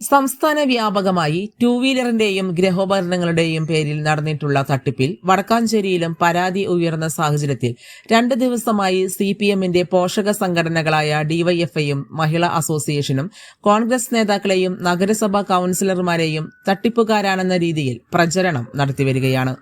സംസ്ഥാന വ്യാപകമായി ടൂ വീലറിന്റെയും ഗൃഹോപകരണങ്ങളുടെയും പേരിൽ നടന്നിട്ടുള്ള തട്ടിപ്പിൽ വടക്കാഞ്ചേരിയിലും പരാതി ഉയർന്ന സാഹചര്യത്തിൽ രണ്ട് ദിവസമായി സി പി എമ്മിന്റെ പോഷക സംഘടനകളായ ഡിവൈഎഫ്ഐയും മഹിളാ അസോസിയേഷനും കോൺഗ്രസ് നേതാക്കളെയും നഗരസഭാ കൌൺസിലർമാരെയും തട്ടിപ്പുകാരാണെന്ന രീതിയിൽ പ്രചരണം നടത്തിവരികയാണ്.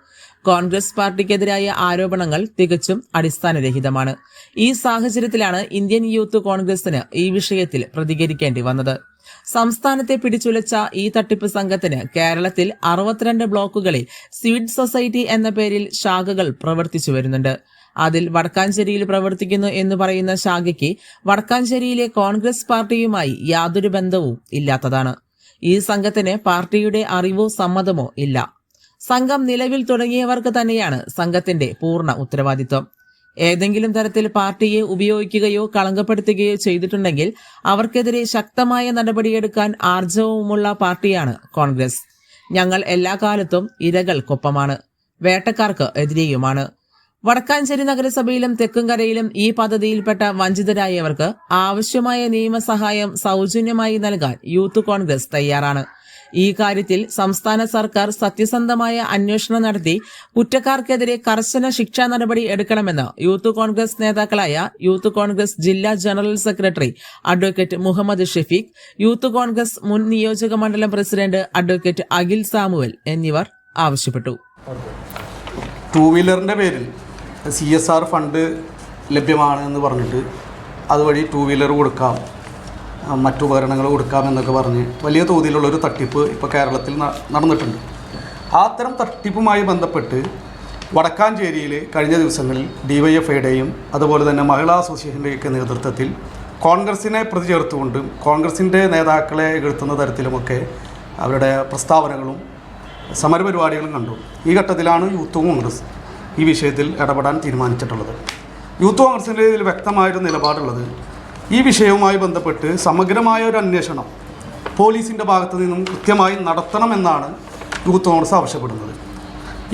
കോൺഗ്രസ് പാർട്ടിക്കെതിരായ ആരോപണങ്ങൾ തികച്ചും അടിസ്ഥാനരഹിതമാണ്. ഈ സാഹചര്യത്തിലാണ് ഇന്ത്യൻ യൂത്ത് കോൺഗ്രസിന് ഈ വിഷയത്തിൽ പ്രതികരിക്കേണ്ടി വന്നത്. സംസ്ഥാനത്തെ പിടിച്ചുലച്ച ഈ തട്ടിപ്പ് സംഘത്തിന് കേരളത്തിൽ അറുപത്തിരണ്ട് ബ്ലോക്കുകളിൽ സ്വീഡ് സൊസൈറ്റി എന്ന പേരിൽ ശാഖകൾ പ്രവർത്തിച്ചു വരുന്നുണ്ട്. അതിൽ വടക്കാഞ്ചേരിയിൽ പ്രവർത്തിക്കുന്നു എന്ന് പറയുന്ന ശാഖയ്ക്ക് വടക്കാഞ്ചേരിയിലെ കോൺഗ്രസ് പാർട്ടിയുമായി യാതൊരു ബന്ധവും ഇല്ലാത്തതാണ്. ഈ സംഘത്തിന് പാർട്ടിയുടെ അറിവോ സമ്മതമോ ഇല്ല. സംഘം നിലവിൽ തുടങ്ങിയവർക്ക് തന്നെയാണ് സംഘത്തിന്റെ പൂർണ ഉത്തരവാദിത്വം. ഏതെങ്കിലും തരത്തിൽ പാർട്ടിയെ ഉപയോഗിക്കുകയോ കളങ്കപ്പെടുത്തുകയോ ചെയ്തിട്ടുണ്ടെങ്കിൽ അവർക്കെതിരെ ശക്തമായ നടപടിയെടുക്കാൻ ആർജവുമുള്ള പാർട്ടിയാണ് കോൺഗ്രസ്. ഞങ്ങൾ എല്ലാ കാലത്തും ഇരകൾക്കൊപ്പമാണ്. വേട്ടക്കാർക്ക് എതിരെയുമാണ്. വടക്കാഞ്ചേരി നഗരസഭയിലും തെക്കുംകരയിലും ഈ പദ്ധതിയിൽപ്പെട്ട വഞ്ചിതരായവർക്ക് ആവശ്യമായ നിയമസഹായം സൗജന്യമായി നൽകാൻ യൂത്ത് കോൺഗ്രസ് തയ്യാറാണ്. ഈ കാര്യത്തിൽ സംസ്ഥാന സർക്കാർ സത്യസന്ധമായ അന്വേഷണം നടത്തി കുറ്റക്കാർക്കെതിരെ കർശന ശിക്ഷാ നടപടി എടുക്കണമെന്ന് യൂത്ത് കോൺഗ്രസ് നേതാക്കളായ യൂത്ത് കോൺഗ്രസ് ജില്ലാ general secretary advocate Muhammad Shefeeq youth Congress മുൻ നിയോജക മണ്ഡലം പ്രസിഡന്റ് അഡ്വക്കേറ്റ് അഖിൽ സാമുവൽ എന്നിവർ ആവശ്യപ്പെട്ടു. ടൂ വീലറിന്റെ പേരിൽ സി എസ് ആർ ഫണ്ട് ലഭ്യമാണ് എന്ന് പറഞ്ഞിട്ട് അതുവഴി ടൂ വീലർ കൊടുക്കാം. ആ, മറ്റു ഉപകരണങ്ങൾ കൊടുക്കാം എന്നൊക്കെ പറഞ്ഞ് വലിയ തോതിലുള്ള ഒരു തട്ടിപ്പ് ഇപ്പോൾ കേരളത്തിൽ നടന്നിട്ടുണ്ട്. അത്തരം തട്ടിപ്പുമായി ബന്ധപ്പെട്ട് വടക്കാഞ്ചേരിയിൽ കഴിഞ്ഞ ദിവസങ്ങളിൽ ഡി വൈ എഫ് ഐയുടെയും അതുപോലെ തന്നെ മഹിളാ അസോസിയേഷന്റെയൊക്കെ നേതൃത്വത്തിൽ കോൺഗ്രസിനെ പ്രതി ചേർത്തുകൊണ്ടും കോൺഗ്രസിന്റെ നേതാക്കളെ എഴുത്തുന്ന തരത്തിലുമൊക്കെ അവരുടെ പ്രസ്താവനകളും സമരപരിപാടികളും കണ്ടു. ഈ ഘട്ടത്തിലാണ് യൂത്ത് കോൺഗ്രസ് ഈ വിഷയത്തിൽ ഇടപെടാൻ തീരുമാനിച്ചിട്ടുള്ളത്. യൂത്ത് കോൺഗ്രസിന്റെ ഇതിൽ വ്യക്തമായൊരു നിലപാടുള്ളത് ഈ വിഷയവുമായി ബന്ധപ്പെട്ട് സമഗ്രമായ ഒരു അന്വേഷണം പോലീസിന്റെ ഭാഗത്തു നിന്നും കൃത്യമായി നടത്തണമെന്നാണ് യൂത്ത് കോൺഗ്രസ് ആവശ്യപ്പെടുന്നത്.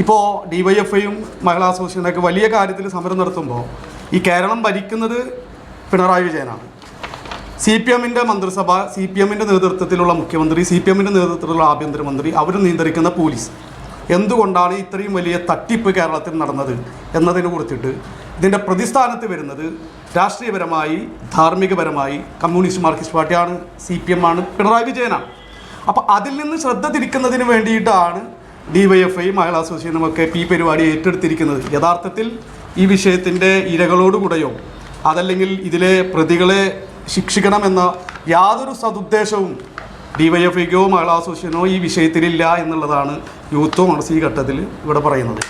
ഇപ്പോൾ ഡി വൈ എഫ് ഐയും മഹിളാ അസോസിയേഷനൊക്കെ വലിയ കാര്യത്തിൽ സമരം നടത്തുമ്പോൾ ഈ കേരളം ഭരിക്കുന്നത് പിണറായി വിജയനാണ്. സി പി എമ്മിന്റെ മന്ത്രിസഭ സി പി എമ്മിന്റെ നേതൃത്വത്തിലുള്ള മുഖ്യമന്ത്രി സി പി എമ്മിന്റെ നേതൃത്വത്തിലുള്ള ആഭ്യന്തരമന്ത്രി അവർ നിയന്ത്രിക്കുന്ന പോലീസ്. എന്തുകൊണ്ടാണ് ഇത്രയും വലിയ തട്ടിപ്പ് കേരളത്തിൽ നടന്നത് എന്നതിനെ കുറിച്ചിട്ട് ഇതിന്റെ പ്രതിസ്ഥാനത്ത് വരുന്നത് രാഷ്ട്രീയപരമായി ധാർമ്മികപരമായി കമ്മ്യൂണിസ്റ്റ് മാർക്സിസ്റ്റ് പാർട്ടിയാണ് സി പി എം ആണ് പിണറായി വിജയനാണ്. അപ്പോൾ അതിൽ നിന്ന് ശ്രദ്ധ തിരിക്കുന്നതിന് വേണ്ടിയിട്ടാണ് D Y F I Mahila അസോസിയേഷനും ഒക്കെ ഈ പരിപാടി ഏറ്റെടുത്തിരിക്കുന്നത്. യഥാർത്ഥത്തിൽ ഈ വിഷയത്തിന്റെ ഇരകളോടുകൂടെയോ അതല്ലെങ്കിൽ ഇതിലെ പ്രതികളെ ശിക്ഷിക്കണമെന്ന യാതൊരു സതുദ്ദേശവും ഡിവൈഎഫ്ഐക്കോ മഹിളാ അസോസിയേഷനോ ഈ വിഷയത്തിലില്ല എന്നുള്ളതാണ് യൂത്ത് കോൺഗ്രസ് ഈ ഘട്ടത്തിൽ ഇവിടെ പറയുന്നത്.